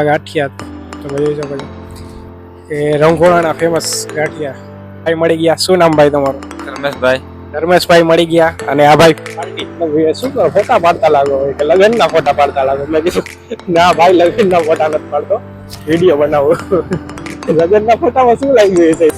ગાંઠિયા તમે જોઈ શકો છો. એ રંગોળાના ફેમસ ગાંઠિયા. ભાઈ મળી ગયા. શું નામ ભાઈ તમારું? ધર્મેશભાઈ. ધર્મેશભાઈ મળી ગયા. અને આ ભાઈ ભાઈ શું કરો? ફોટા પાડતા લાગો. હોય કે લગ્નના ફોટા પાડતા લાગો. મેં કીધું ના ભાઈ લગ્નના ફોટા નથી પાડતો. વીડિયો બનાવો. લગ્નના ફોટામાં શું લાગી ગયું છે?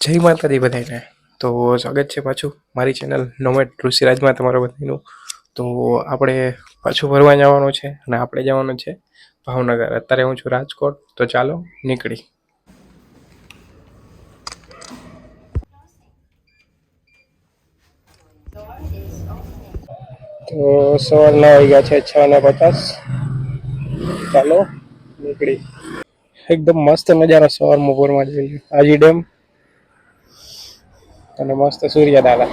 જય માતાજી બધાને તો સ્વાગત છે પાછું મારી ચેનલ નોમેટ ઋષિરાજમાં તમારું બધાનું. તો આપણે પાછું ફરવા જવાનું છે અને આપણે જવાનું છે ભાવનગર. અત્યારે હું છું રાજકોટ, તો ચાલો નીકળી. તો સવારના વાગ્યા છે છ ને પચાસ. ચાલો નીકળી. એકદમ મસ્ત નજારો સવાર બપોરમાં જોઈ લો આજી ડેમ અને મસ્ત સૂર્યદાદા.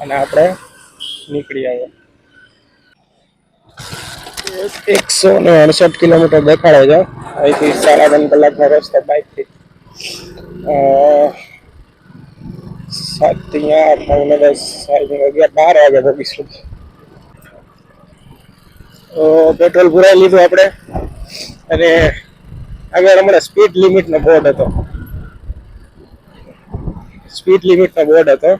અને આપણે નીકળી આવ્યા એકસો ને અડસઠ કિલોમીટર દેખાડે છે. અહીંથી સાડા ત્રણ કલાકનો રસ્તો બાઇકથી સાતથી આઠ નવ ને દસ સાડી અગિયાર, બાર વાગે પગીશું તો પેટ્રોલ પુરાઈ લીધું આપણે. અને આગળ હમણાં સ્પીડ લિમિટનો બોર્ડ હતો. સ્પીડ લિમિટનો બોર્ડ હતો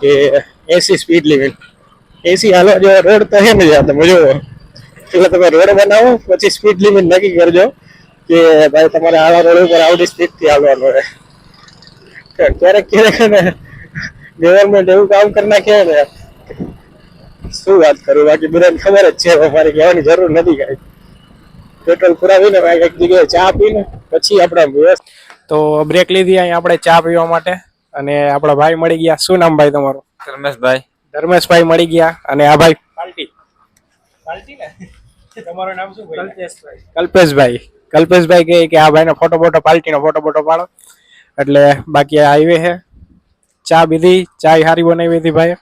કે એસી સ્પીડ લિમિટ. એસી હાલો જો રોડ તો છે ને યાર તમે જોવો એટલે તમે રોડ બનાવો પછી સ્પીડ લિમિટ નક્કી કરજો કે ભાઈ તમારે આવા રોડ ઉપર આવડી સ્પીડથી હાલવાનું રહે ક્યારેક ક્યારેક ને ગવર્મેન્ટ એવું કામ કરી નાખે ને શું વાત કરું બાકી બધાને ખબર જ છે અમારે મારે કહેવાની જરૂર નથી કાંઈ. પેટ્રોલ પુરાવીને ભાઈ એક જગ્યાએ ચા પીને પછી આપણે તો બ્રેક લીધી અહીં આપણે ચા પીવા માટે. અને આપણા ભાઈ મળી ગયા. શું નામ ભાઈ તમારું? રમેશભાઈ. ધર્મેશભાઈ મળી ગયા અને આ ભાઈ પાલટી. પાલટી ને? તમારું નામ શું કલ્પેશભાઈ. કલ્પેશભાઈ. કલ્પેશભાઈ કહે કે આ ભાઈનો ફોટો ફોટો પાલટીનો ફોટો ફોટો પાડો. એટલે બાકી આ હાઈવે છે. ચા બીધી ચા હારી બનાવી હતી ભાઈ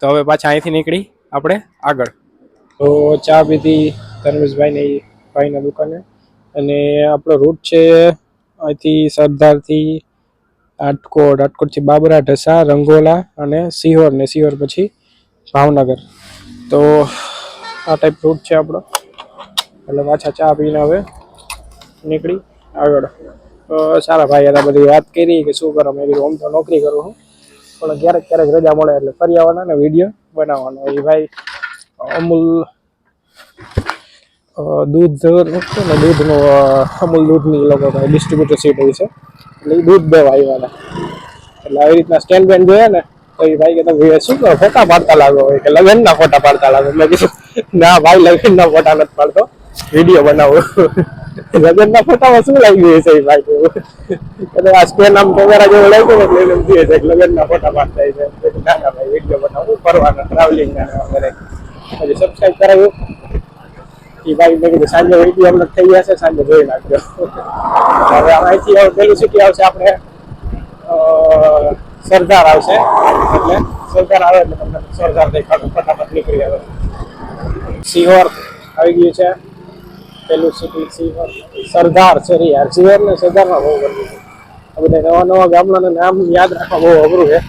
તો હવે પાછા અહીંથી નીકળી આપણે આગળ. તો ચા બીધી ધર્મેશભાઈની ભાઈના દુકાને. અને આપણો રૂટ છે અહીંથી સરદારથી આટકોટ આટકોટથી બાબરા, ઢસા, રંગોલા અને સિહોર ને સિહોર પછી ભાવનગર. તો આ ટાઈપ રૂટ છે આપણો. એટલે પાછા ચા પીને હવે નીકળી આગળ. સારા ભાઈ હતા બધી વાત કરી કે શું કરો? મેં કીધું, આમ તો નોકરી કરું છું પણ ક્યારેક ક્યારેક રજા મળે એટલે ફરી આવવાના ને વીડિયો બનાવવાનો. એ ભાઈ, અમૂલ દૂધ ને દૂધનું અમૂલ દૂધની એ લોકો ડિસ્ટ્રીબ્યુટર સીટ હોય છે. એટલે દૂધ દેવા આવ્યા એટલે આવી રીતના સ્ટેન્ડ બેન્ડ જોયા ને, તો એ ભાઈ કે તમે શું કરો? ફોટા પાડતા લાગો. કે, લગ્નના ફોટા પાડતા લાગો. મેં કીધું, ના ભાઈ, લગ્નના ફોટા નથી પાડતો. વીડિયો બનાવો. લગ્નના ફોટામાં શું લાગી હશે એ ભાઈ એટલે આ સ્ટેન્ડ આમ કેમેરા જેવું લાગ્યું ને, એટલે એમ થયું છે ફોટા પાડતા છે ના ના ભાઈ, વીડિયો બનાવો. ફરવાના ટ્રાવેલિંગ ના કરે હજી સબસ્ક્રાઈબ કરાવ્યું. એ ભાઈ મેં કીધું સાંજે વીડિયો અમને થઈ જશે સાંજે જોઈ નાખજો. હવે અહીંથી પેલું સિટી આવશે આપણે સરદાર આવશે. એટલે સરદાર આવે એટલે તમને સરદાર દેખાડું, ફટાફટ નીકળી આવે. સિહોર આવી ગયું છે. પેલું સિટી સિહોર. સરદાર સોરી યાર, સિહોર ને સરદારમાં બહુ ગરમી છે આ બધા નવા નવા ગામડાને નામ યાદ રાખવા બહુ અઘરું છે.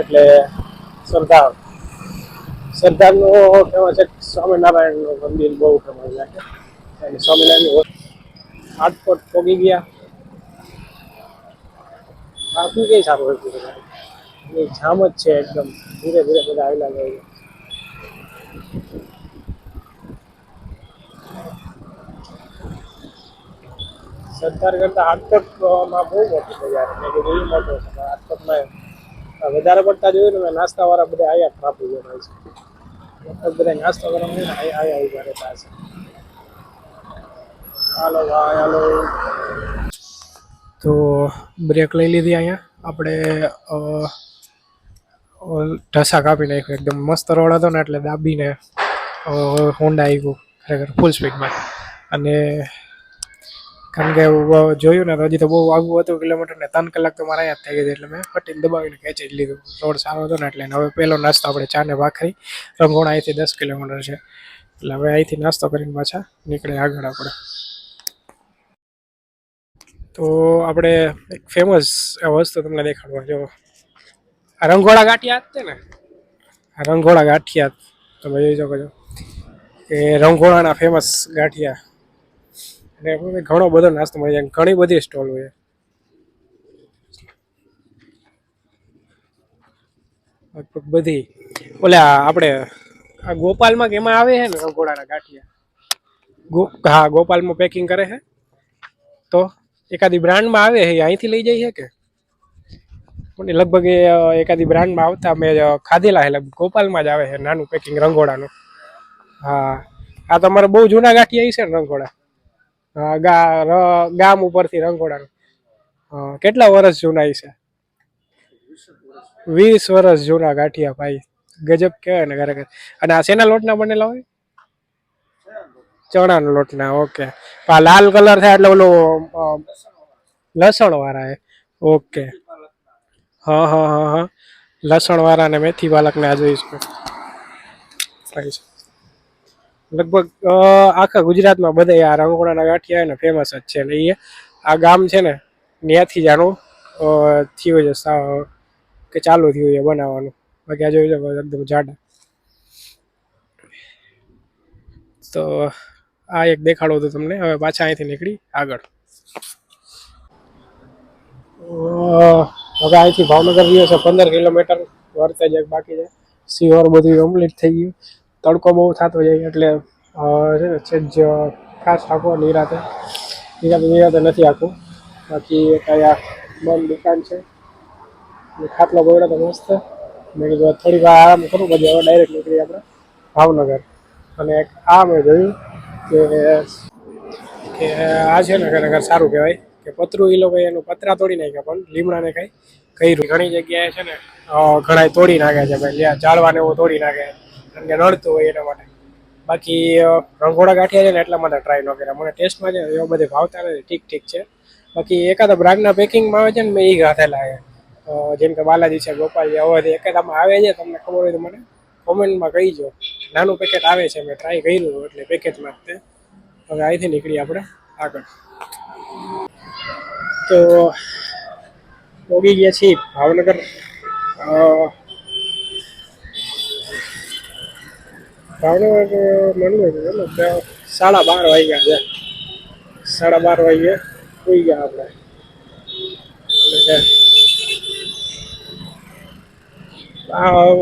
એટલે સરદાર. સરદારનું કહેવાય એક સ્વામિનારાયણનું મંદિર બહુ છે. અને સ્વામિનારાયણ રાજકોટ પોગી ગયા. બાકી કઈ સારું હોય એ જામ જ છે એકદમ. ધીરે ધીરે બધા આવેલા જાય સરકાર કરતા રાજકોટમાં બહુ મોટી બજાર છે. કે એ મોટો છે રાજકોટમાં વધારે પડતા જોયું ને મેં નાસ્તા વાળા બધા આવ્યા ટ્રાફિક છે. બધા નાસ્તો કરવા હોય ને આયા ઊભા હાલો ભાઈ હાલો. તો બ્રેક લઈ લીધી અહીંયા. આપણે ઢસા કાપી નાખ્યું. એકદમ મસ્ત રોડ હતો ને એટલે દાબીને હોન્ડા આવ્યું ખરેખર ફૂલ સ્પીડમાં અને કારણ કે જોયું ને હજી તો બહુ આગું હતું કિલોમીટર ને, ત્રણ કલાક તો મારા યાદ થઈ ગઈ એટલે મેં હટીને દબાવીને ખેંચી જ લીધું. રોડ સારો હતો ને, એટલે હવે પહેલો નાસ્તો આપણે ચા ને ભાખરી રંગોણા અહીંથી દસ કિલોમીટર છે. એટલે હવે અહીંથી નાસ્તો કરીને પાછા નીકળે આગળ આપણે. તો આપણે એક ફેમસ વસ્તુ તમને દેખાડવા જો. આ રંગોળા ગાંઠિયા છે ને? આ રંગોળા ગાંઠિયા તમે જોઈ શકો છો કે રંગોળાના ફેમસ ગાંઠિયા. અને ઘણો બધો નાસ્તો મળી જાય. ઘણી બધી સ્ટોલ હોય. લગભગ બધી. ઓલે આપણે આ ગોપાલમાં કે એમાં આવે છે ને રંગોળાના ગાંઠિયા? ગો, હા, ગોપાલમાં પેકિંગ કરે છે. તો એકાદી બ્રાન્ડમાં આવે છે અહીંથી લઈ જાય છે કે? પણ લગભગ એ એકાદી બ્રાન્ડમાં આવતા મેં ખાધેલા છે ગોપાલમાં જ આવે છે, નાનું પેકિંગ રંગોળાનું. હા, આ તમારે બહુ જૂના ગાંઠિયા છે ને રંગોળા. ગામ ઉપરથી રંગોળાનું. કેટલા વર્ષ જૂના છે? વીસ વર્ષ જૂના ગાંઠિયા ભાઈ. ગજબ કહેવાય ને ખરેખર અને આ શેના લોટના બનેલા હોય? ચણાના લોટના, ઓકે. આ લાલ કલર થાય એટલે ઓલો લસણ વાળા ઓકે. હા હા હા હા. લસણ વાળા ને મેથી પાલક ને આ જોઈશું. લગભગ આખા ગુજરાતમાં બધા આ રંગોળાના ગાંઠિયા ને ફેમસ જ છે. ને એ આ ગામ છે ને ત્યાંથી જ થયું છે કે ચાલુ થયું છે બનાવવાનું. બાકી આ જોયું છે એકદમ જાડા. તો, આ એક દેખાડો હતો તમને, હવે પાછા અહીંથી નીકળી, આગળ. હવે અહીંથી ભાવનગર રહ્યો છે, પંદર કિલોમીટર, વર્તે જ બાકી છે. સિહોર બધું કમ્પ્લીટ થઈ ગયું. તડકો બહુ થતો જાય એટલે છે ને, છે જ ખાસ આખો નિરાતે. નિરાતે નિરાતે નથી આખું બાકી આ બંધ દુકાન છે. ખાટલો ગોળ્યો તો મસ્ત. મેં કીધું થોડી વાર આરામ કરું, પછી હવે ડાયરેક્ટ નીકળી આપણે ભાવનગર. અને આ મેં જોયું કે કે આ છે ને ખરેખર સારું કહેવાય. કે પતરું એ લોકો એનું પતરા તોડી નાખ્યા, પણ લીમડાને કંઈ કર્યું ઘણી જગ્યાએ છે ને ઘણા તોડી નાખે છે ભાઈ. ઝાડવાને એવું તોડી નાખે કારણ નડતું હોય એના માટે. બાકી રંગોળા ગાંઠિયા છે ને એટલા માટે ટ્રાય ન કર્યા. મને ટેસ્ટમાં છે એવા બધે ભાવતા નથી, ઠીક ઠીક છે. બાકી, એકાદા બ્રાન્ડના પેકિંગમાં આવે છે ને મેં એ ગાંઠેલા છે. જેમ કે બાલાજી છે, ગોપાલજી અવધ એકાદામાં આવે છે, તમને ખબર હોય તો મને કોમેન્ટમાં કહીજો. નાનું પેકેટ આવે છે, મેં ટ્રાય કર્યું એટલે પેકેટમાં તે હવે અહીંથી નીકળીએ આપણે આગળ. તો, પોગી ગયા છીએ ભાવનગર. ભાવનગર મળ્યું છે એટલે સાડા બાર વાગ્યા છે. સાડા બાર વાગ્યે સુઈ ગયા આપણે.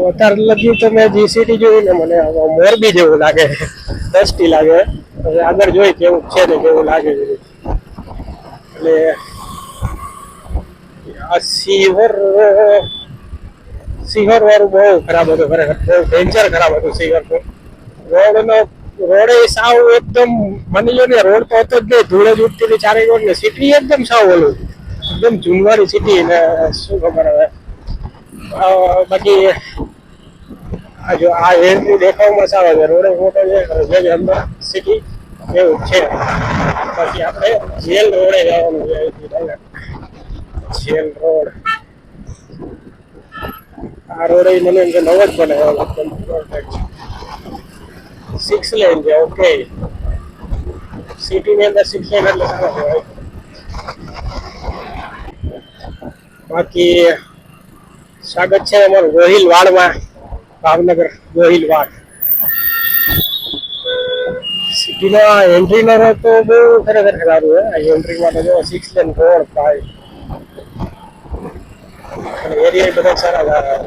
અત્યારે લગ્યું તો મેં જે સિટી જોયું ને મને મોરબી જેવું લાગે. દસ્ટી લાગે. આગળ જોઈ કેવું છે ને કેવું લાગે છે. એટલે આ સિંહર સિંહર વાળું બહુ ખરાબ હતું, ખરેખર. બહુ ડેન્જર ખરાબ હતું સિંહર તો રોડ રોડ સાવ એકદમ માની લો ને, રોડ તો હતો જ નહીં ધૂળે જ ઉઠતી હતી ચારે રોડ ને સિટી એકદમ સાવ ઓલું એકદમ જૂનવારી સિટી ને, શું ખબર હવે. બાકી આ જો, આ એન્ટ્રી દેખાવમાં સારો છે રોડ મોટો છે, જે અંદર સિટી એવું છે. બાકી આપણે જેલ રોડે જવાનું છે જેલ રોડ. આ રોડે મને એમ કે નવો જ બનાવ્યો સિક્સ લેન છે ઓકે સિટી ની અંદર સિક્સ લેન એટલે સારો કહેવાય બાકી સ્વાગત છે અમારું ગોહિલ વાડમાં, ભાવનગર ગોહિલ વાડ. સિટીમાં એન્ટ્રી નો તો બહુ ખરેખર સારું છે આ એન્ટ્રી માં જો સિક્સ લેન રોડ ભાઈ એરિયા બધા સારા સારા.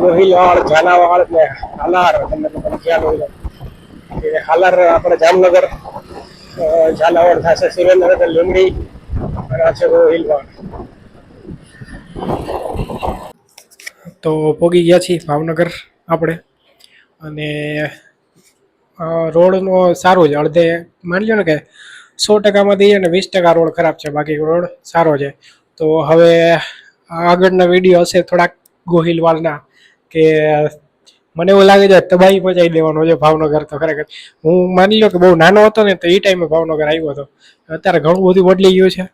ગોહિલવાડ ઝાલાવાડ ને હાલાર, તમને પણ ખ્યાલ હોય. એ હાલાર આપણે જામનગર ઝાલાવાડ થશે સુરેન્દ્રનગર લીમડી અને આ છે તો પોગી ગયા છીએ ભાવનગર આપણે. અને રોડનો સારો છે. અડધે માની લો ને કે સો ટકામાં દઈએ ને વીસ ટકા રોડ ખરાબ છે. બાકી રોડ સારો છે. તો હવે આગળના વીડિયો હશે થોડાક ગોહિલવાડના. કે મને એવું લાગે છે, તબાહી પહોંચાઈ દેવાનો છે ભાવનગર તો ખરેખર. હું માની લો કે બહુ નાનો હતો ને, તો એ ટાઈમે ભાવનગર આવ્યો હતો. અત્યારે ઘણું બધું બદલી ગયું છે.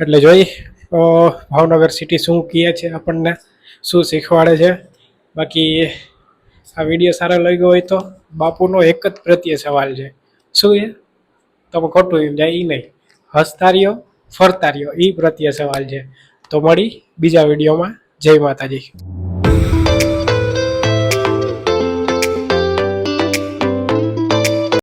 એટલે જોઈ ભાવનગર સિટી શું કહે છે આપણને, શું શીખવાડે છે. બાકી આ વીડિયો સારો લાગ્યો હોય તો બાપુનો એક જ પ્રત્યે સવાલ છે. શું એ? તમે ખોટું એમ જાય એ નહીં. હસતા રહ્યો ફરતા રહ્યો એ પ્રત્યે સવાલ છે. તો મળી બીજા વિડીયોમાં જય માતાજી.